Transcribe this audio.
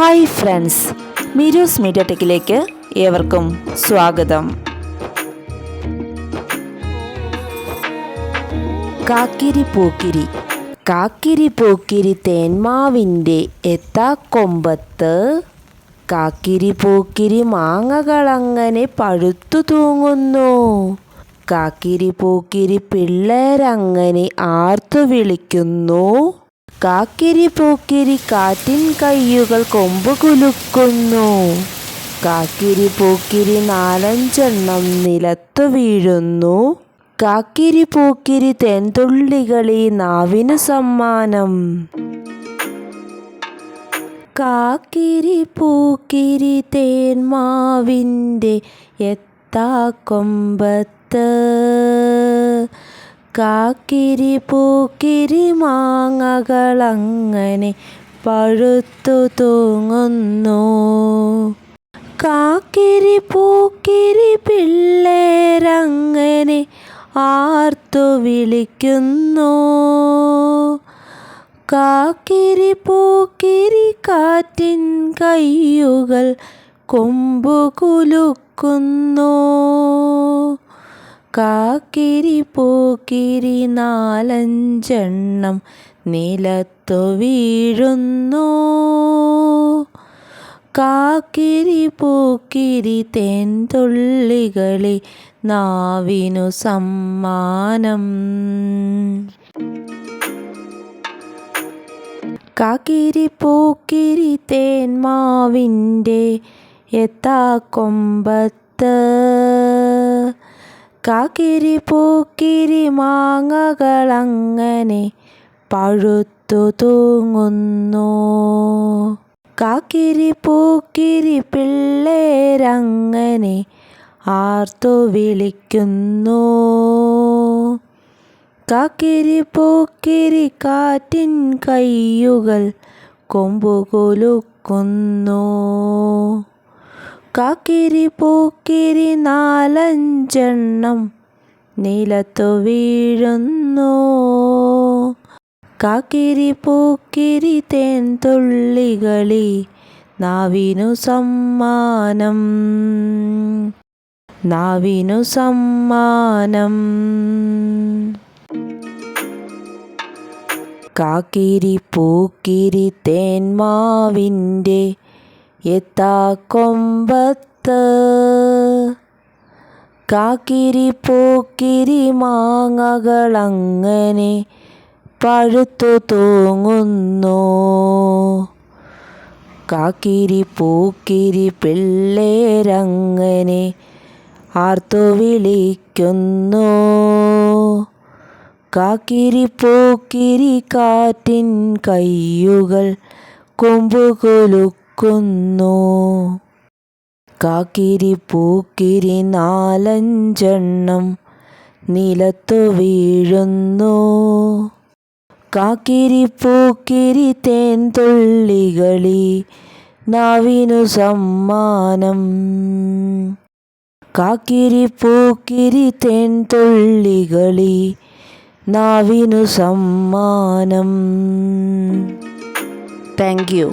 Hi friends മിരൂസ് media ടെക്കിലേക്ക് ഏവർക്കും സ്വാഗതം. കാക്കിരി പൂക്കിരി. കാക്കിരി പൂക്കിരി തേന്മാവിന്റെ എത്താക്കൊമ്പത്ത് കാക്കിരി പൂക്കിരി മാങ്ങകളങ്ങനെ പഴുത്തു തൂങ്ങുന്നു. കാക്കിരി പൂക്കിരി പിള്ളേരങ്ങനെ ആർത്തു വിളിക്കുന്നു. കാക്കിരി പൂക്കിരി കാറ്റിൻ കയ്യുകൾ കൊമ്പ് കുലുക്കുന്നു. കാക്കിരി പൂക്കിരി നാലഞ്ചെണ്ണം നിലത്തു വീഴുന്നു. കാക്കിരി പൂക്കിരി തെന്തുള്ളികളി നാവിന് സമ്മാനം. കാക്കിരി പൂക്കിരി തേന്മാവിന്റെ എത്താക്കൊമ്പത്ത് കാക്കിരി പൂക്കിരി മാങ്ങകളങ്ങനെ പഴുത്തു തൂങ്ങുന്നു. കാക്കിരി പൂക്കിരി പിള്ളേരങ്ങനെ ആർത്തു വിളിക്കുന്നു. കാക്കിരി പൂക്കിരി കാറ്റിൻ കയ്യുകൾ കൊമ്പു കുലുക്കുന്നു. കാക്കിരി പൂക്കിരി നാലഞ്ചെണ്ണം നിലത്തു വീഴുന്നു. കാക്കിരി പൂക്കിരി തേൻതുള്ളികളെ നാവിനു സമ്മാനം. കാക്കിരി പൂക്കിരി തേന്മാവിന്റെ എത്താക്കൊമ്പത്ത് കാക്കിരി പൂക്കിരി മാങ്ങകളങ്ങനെ പഴുത്തു തൂങ്ങുന്നു. കാക്കിരി പൂക്കിരി പിള്ളേരങ്ങനെ ആർത്തു വിളിക്കുന്നു. കാക്കിരി പൂക്കിരി കാറ്റിൻ കയ്യുകൾ കൊമ്പു കുലുക്കുന്നു കാക്കിരി പൂക്കിരി നാലഞ്ചെണ്ണം നിലത്തു വീഴുന്നു. കാക്കിരി പൂക്കിരി തേൻ തുള്ളികളി നാവിനു സമ്മാനം. നാവിനു സമ്മാനം. കാക്കിരി പൂക്കിരി തേന്മാവിന്റെ എത്താക്കൊമ്പത്ത്. കാക്കിരി പൂക്കിരി മാങ്ങകളങ്ങനെ പഴുത്തു തൂങ്ങുന്നു. കാക്കിരി പൂക്കിരി പിള്ളേരങ്ങനെ ആർത്തു വിളിക്കുന്നു. കാക്കിരി പൂക്കിരി കാറ്റിൻ കയ്യുകൾ കൊമ്പു കൊലുക്കുന്നു കാക്കിരി പൂക്കിരി നാലഞ്ചെണ്ണം നിലത്തു വീഴുന്നു. കാക്കിരി പൂക്കിരി തേൻ തുള്ളികളി നാവിനു സമ്മാനം. കാക്കിരി പൂക്കിരി തേൻ തുള്ളികളി നാവിനു സമ്മാനം. Thank you